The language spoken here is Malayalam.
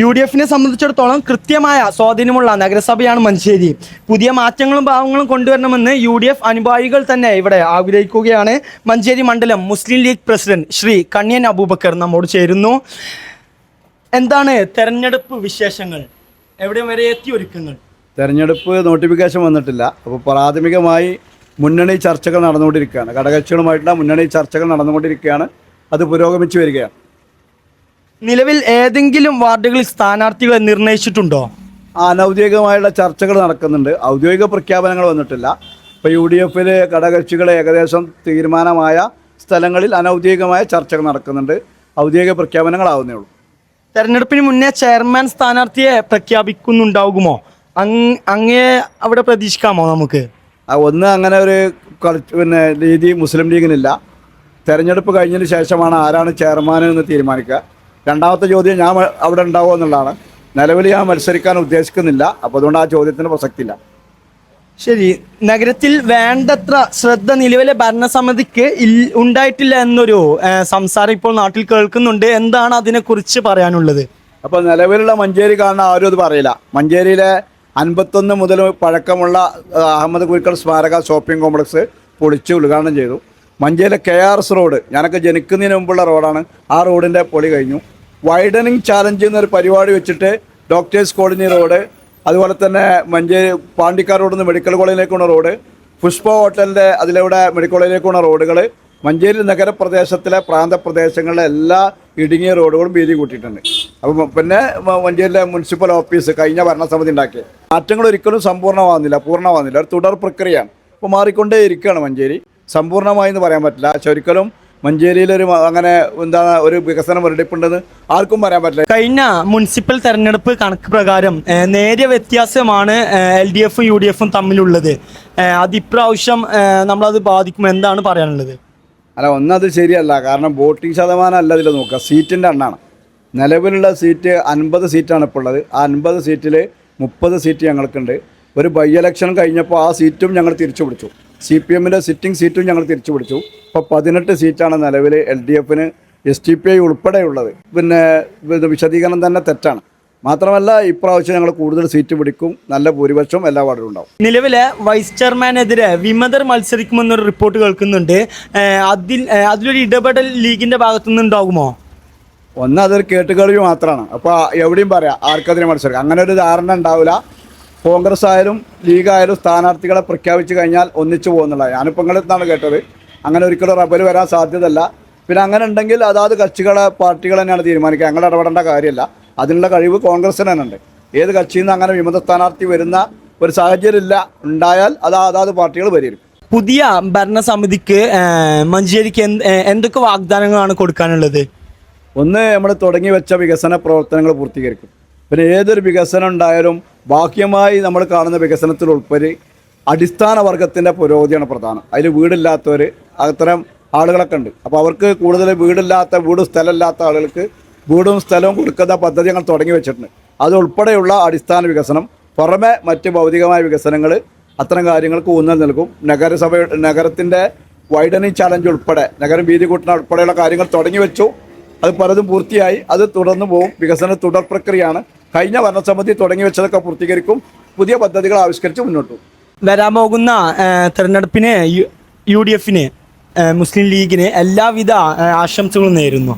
യു ഡി എഫിനെ സംബന്ധിച്ചിടത്തോളം കൃത്യമായ സ്വാധീനമുള്ള നഗരസഭയാണ് മഞ്ചേരി. പുതിയ മാറ്റങ്ങളും ഭാവങ്ങളും കൊണ്ടുവരണമെന്ന് യു ഡി എഫ് അനുഭാവികൾ തന്നെ ഇവിടെ ആഗ്രഹിക്കുകയാണ്. മഞ്ചേരി മണ്ഡലം മുസ്ലിം ലീഗ് പ്രസിഡന്റ് ശ്രീ കണ്യൻ അബൂബക്കർ നമ്മോട് ചേരുന്നു. എന്താണ് തെരഞ്ഞെടുപ്പ് വിശേഷങ്ങൾ? എവിടെ വരെ എത്തി ഒരുക്കങ്ങൾ തെരഞ്ഞെടുപ്പ് നോട്ടിഫിക്കേഷൻ വന്നിട്ടില്ല. അപ്പോൾ പ്രാഥമികമായി മുന്നണി ചർച്ചകൾ നടന്നുകൊണ്ടിരിക്കുകയാണ്. ഘടകകക്ഷികളുമായിട്ടുള്ള മുന്നണി ചർച്ചകൾ നടന്നുകൊണ്ടിരിക്കുകയാണ്. അത് പുരോഗമിച്ചു വരികയാണ്. നിലവിൽ ഏതെങ്കിലും വാർഡുകളിൽ സ്ഥാനാർത്ഥികളെ നിർണയിച്ചിട്ടുണ്ടോ? അനൗദ്യോഗികമായുള്ള ചർച്ചകൾ നടക്കുന്നുണ്ട്. ഔദ്യോഗിക പ്രഖ്യാപനങ്ങൾ വന്നിട്ടില്ല. ഇപ്പോൾ യു ഡി എഫിൽ ഘടകകക്ഷികൾ ഏകദേശം തീരുമാനമായ സ്ഥലങ്ങളിൽ അനൗദ്യോഗികമായ ചർച്ചകൾ നടക്കുന്നുണ്ട്. ഔദ്യോഗിക പ്രഖ്യാപനങ്ങളാവുന്നേ ഉള്ളൂ. തെരഞ്ഞെടുപ്പിന് മുന്നേ ചെയർമാൻ സ്ഥാനാർത്ഥിയെ പ്രഖ്യാപിക്കുന്നുണ്ടാകുമോ? അങ് അങ്ങേ അവിടെ പ്രതീക്ഷിക്കാമോ നമുക്ക്? ഒന്ന് അങ്ങനെ ഒരു പിന്നെ രീതി മുസ്ലിം ലീഗിനില്ല. തെരഞ്ഞെടുപ്പ് കഴിഞ്ഞതിന് ശേഷമാണ് ആരാണ് ചെയർമാൻ എന്ന് തീരുമാനിക്കുക. രണ്ടാമത്തെ ചോദ്യം ഞാൻ അവിടെ ഉണ്ടാവുക എന്നുള്ളതാണ്. നിലവിൽ ഞാൻ മത്സരിക്കാൻ ഉദ്ദേശിക്കുന്നില്ല. അപ്പോൾ അതുകൊണ്ട് ആ ചോദ്യത്തിന് പ്രസക്തിയില്ല. ശരി. നഗരത്തിൽ വേണ്ടത്ര ശ്രദ്ധ നിലവിലെ ഭരണസമിതിക്ക് ഉണ്ടായിട്ടില്ല എന്നൊരു സംസാരം ഇപ്പോൾ നാട്ടിൽ കേൾക്കുന്നുണ്ട്. എന്താണ് അതിനെക്കുറിച്ച് പറയാനുള്ളത്? അപ്പോൾ നിലവിലുള്ള മഞ്ചേരി കാരണം ആരും അത് പറയില്ല. മഞ്ചേരിയിലെ അൻപത്തൊന്ന് മുതൽ പഴക്കമുള്ള അഹമ്മദ് കുരുക്കൾ സ്മാരക ഷോപ്പിംഗ് കോംപ്ലക്സ് പൊളിച്ച് ഉദ്ഘാടനം ചെയ്തു. മഞ്ചേരിയിലെ കെ ആർ എസ് റോഡ് ഞാനൊക്കെ ജനിക്കുന്നതിന് മുമ്പുള്ള റോഡാണ്. ആ റോഡിന്റെ പൊളി കഴിഞ്ഞു. വൈഡനിങ് ചാലഞ്ച് എന്നൊരു പരിപാടി വെച്ചിട്ട് ഡോക്ടേഴ്സ് കോളനി റോഡ് അതുപോലെ തന്നെ മഞ്ചേരി പാണ്ടിക്കാർ റോഡിൽ നിന്ന് മെഡിക്കൽ കോളേജിലേക്കുള്ള റോഡ് പുഷ്പ ഹോട്ടലിന്റെ അതിലൂടെ മെഡിക്കൽ കോളേജിലേക്കുള്ള റോഡുകൾ മഞ്ചേരി നഗരപ്രദേശത്തിലെ പ്രാന്തപ്രദേശങ്ങളിലെ എല്ലാ ഇടുങ്ങിയ റോഡുകളും വീതി കൂട്ടിയിട്ടുണ്ട്. അപ്പം പിന്നെ മഞ്ചേരിയിലെ മുനിസിപ്പൽ ഓഫീസ് കഴിഞ്ഞ ഭരണസമിതി ഉണ്ടാക്കി മാറ്റങ്ങൾ ഒരിക്കലും സമ്പൂർണമാകുന്നില്ല പൂർണമാകുന്നില്ല. ഒരു തുടർ പ്രക്രിയയാണ്. അപ്പോൾ മാറിക്കൊണ്ടേ ഇരിക്കുകയാണ് മഞ്ചേരി. സമ്പൂർണമായി എന്ന് പറയാൻ പറ്റില്ല. പക്ഷെ ഒരിക്കലും മഞ്ചേരിയിലൊരു അങ്ങനെ എന്താണ് ഒരു വികസനം വെറുതെപ്പുണ്ടെന്ന് ആർക്കും പറയാൻ പറ്റില്ല. കഴിഞ്ഞ മുനിസിപ്പൽ തെരഞ്ഞെടുപ്പ് കണക്ക് പ്രകാരം നേരിയ വ്യത്യാസമാണ് എൽ ഡി എഫും യു ഡി എഫും തമ്മിലുള്ളത്. അത് ഇപ്രാവശ്യം നമ്മളത് ബാധിക്കും എന്താണ് പറയാനുള്ളത്? അല്ല ഒന്നത് ശരിയല്ല. കാരണം വോട്ടിംഗ് ശതമാനം അല്ല ഇതിൽ നോക്കുക. സീറ്റിന്റെ എണ്ണാണ്. നിലവിലുള്ള സീറ്റ് അൻപത് സീറ്റാണ് ഇപ്പോൾ ഉള്ളത്. ആ അൻപത് സീറ്റിൽ മുപ്പത് സീറ്റ് ഞങ്ങൾക്കുണ്ട്. ഒരു ബൈ ഇലക്ഷൻ കഴിഞ്ഞപ്പോൾ ആ സീറ്റും ഞങ്ങൾ തിരിച്ചു പിടിച്ചു സി പി എമ്മിന്റെ സിറ്റിംഗ് സീറ്റും ഞങ്ങൾ തിരിച്ചു പിടിച്ചു. ഇപ്പോൾ പതിനെട്ട് സീറ്റാണ് നിലവിൽ എൽ ഡി എഫിന് എസ് ടി പി ഐ ഉൾപ്പെടെയുള്ളത്. പിന്നെ വിശദീകരണം തന്നെ തെറ്റാണ്. മാത്രമല്ല ഇപ്രാവശ്യം ഞങ്ങൾ കൂടുതൽ സീറ്റ് പിടിക്കും. നല്ല ഭൂരിപക്ഷം എല്ലാ വാർഡിലും ഉണ്ടാവും. നിലവിലെ വൈസ് ചെയർമാനെതിരെ വിമതർ മത്സരിക്കുമെന്നൊരു റിപ്പോർട്ട് കേൾക്കുന്നുണ്ട്. അതിൽ അതിലൊരു ഇടപെടൽ ലീഗിന്റെ ഭാഗത്തുനിന്ന് ഉണ്ടാകുമോ ഒന്ന് അതൊരു കേട്ടുകേൾവി മാത്രമാണ്. അപ്പോൾ എവിടെയും പറയാം ആർക്കതിനെ മത്സരിക്കും. അങ്ങനെ ഒരു ധാരണ ഉണ്ടാവില്ല. കോൺഗ്രസ് ആയാലും ലീഗായാലും സ്ഥാനാർത്ഥികളെ പ്രഖ്യാപിച്ചു കഴിഞ്ഞാൽ ഒന്നിച്ചു പോകുന്നുള്ള ഞാനിപ്പോൾ നിങ്ങളെത്താണ് കേട്ടത്. അങ്ങനെ ഒരിക്കലും റബ്ബർ വരാൻ സാധ്യതയല്ല. പിന്നെ അങ്ങനെ ഉണ്ടെങ്കിൽ അതാത് കക്ഷികളെ പാർട്ടികൾ തന്നെയാണ് തീരുമാനിക്കുക. ഞങ്ങൾ ഇടപെടേണ്ട കാര്യമല്ല. അതിനുള്ള കഴിവ് കോൺഗ്രസ്സിന് തന്നെ ഉണ്ട്. ഏത് കക്ഷിയിൽ നിന്ന് അങ്ങനെ വിമത സ്ഥാനാർത്ഥി വരുന്ന ഒരു സാഹചര്യം ഇല്ല. ഉണ്ടായാൽ അത് അതാത് പാർട്ടികൾ പരിഹരിക്കും. പുതിയ ഭരണസമിതിക്ക് മഞ്ചേരിക്ക് എന്ത് എന്തൊക്കെ വാഗ്ദാനങ്ങളാണ് കൊടുക്കാനുള്ളത്? ഒന്ന് നമ്മൾ തുടങ്ങി വെച്ച വികസന പ്രവർത്തനങ്ങൾ പൂർത്തീകരിക്കും. പിന്നെ ഏതൊരു വികസനം ഉണ്ടായാലും ബാഹ്യമായി നമ്മൾ കാണുന്ന വികസനത്തിൽ ഉൾപ്പെടെ അടിസ്ഥാന വർഗത്തിന്റെ പുരോഗതിയാണ് പ്രധാനം. അതിൽ വീടില്ലാത്തവർ അത്തരം ആളുകളൊക്കെ ഉണ്ട്. അപ്പോൾ അവർക്ക് കൂടുതൽ വീടില്ലാത്ത വീടും സ്ഥലമില്ലാത്ത ആളുകൾക്ക് വീടും സ്ഥലവും കൊടുക്കുന്ന പദ്ധതി ഞങ്ങൾ തുടങ്ങി വെച്ചിട്ടുണ്ട്. അതുൾപ്പെടെയുള്ള അടിസ്ഥാന വികസനം പുറമെ മറ്റ് ഭൗതികമായ വികസനങ്ങൾ അത്തരം കാര്യങ്ങൾക്ക് ഊന്നൽ നൽകും. നഗരസഭ നഗരത്തിന്റെ വൈഡനിങ് ചലഞ്ച് ഉൾപ്പെടെ നഗരം വീതി കൂട്ടണ ഉൾപ്പെടെയുള്ള കാര്യങ്ങൾ തുടങ്ങി വെച്ചു. അത് പലതും പൂർത്തിയായി. അത് തുടർന്നു പോകും വികസന തുടർ പ്രക്രിയയാണ്. കഴിഞ്ഞ ഭരണസമിതി തുടങ്ങി വെച്ചതൊക്കെ പൂർത്തീകരിക്കും. പുതിയ പദ്ധതികൾ ആവിഷ്കരിച്ച് മുന്നോട്ട് വരാൻ പോകുന്ന തെരഞ്ഞെടുപ്പിന് യു ഡി എഫിന് മുസ്ലിം ലീഗിന് എല്ലാവിധ ആശംസകളും നേരുന്നു.